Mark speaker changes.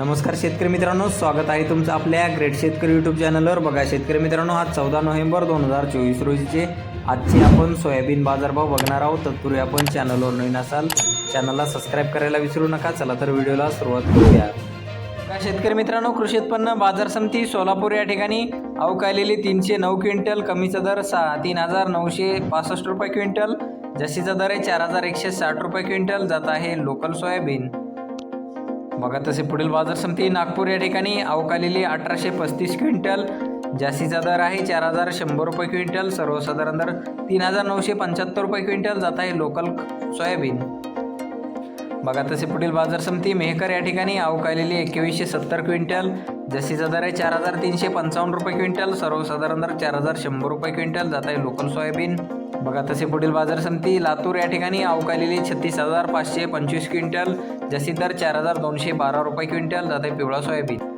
Speaker 1: नमस्कार शेतकरी मित्रांनो स्वागत आहे तुमचं आपल्या ग्रेट शेतकरी यूट्यूब चॅनलवर बघा शेतकरी मित्रांनो आज चौदा नोव्हेंबर दोन हजार चोवीस रोजीचे आजचे आपण सोयाबीन बाजारभाव बघणार आहोत. तत्पूर्वी आपण चॅनलवर नवीन असाल चॅनलला सबस्क्राईब करायला विसरू नका. चला तर व्हिडिओला सुरुवात करूया. शेतकरी मित्रांनो कृषी उत्पन्न बाजार समिती सोलापूर या ठिकाणी अवकालेली तीनशे नऊ क्विंटल कमीचा दर सहा तीन हजार नऊशे पासष्ट रुपये क्विंटल जशीचा दर आहे चार हजार एकशे साठ रुपये क्विंटल जात आहे लोकल सोयाबीन. बघा तसे पुढील बाजार समिती नागपूर या ठिकाणी अवकालेली अठराशे पस्तीस क्विंटल जास्तीचा दर आहे चार हजार शंभर रुपये क्विंटल सर्वसाधारण दर तीन हजार नऊशे पंच्याहत्तर रुपये क्विंटल जात आहे लोकल सोयाबीन. बघा तसे पुढील बाजार समिती मेहकर या ठिकाणी अवकालेली एकवीसशे सत्तर क्विंटल जास्तीचा दर आहे चार हजार तीनशे पंचावन्न रुपये क्विंटल सर्वसाधारण दर चार हजार शंभर रुपये क्विंटल जात आहे लोकल सोयाबीन. बघा तसे पुढील बाजार समिती लातूर या ठिकाणी अवकालेली छत्तीस हजार पाचशे पंचवीस क्विंटल जशी दर चार हजार दोनशे बारा रुपये क्विंटल जाते पिवळा सोयाबीन.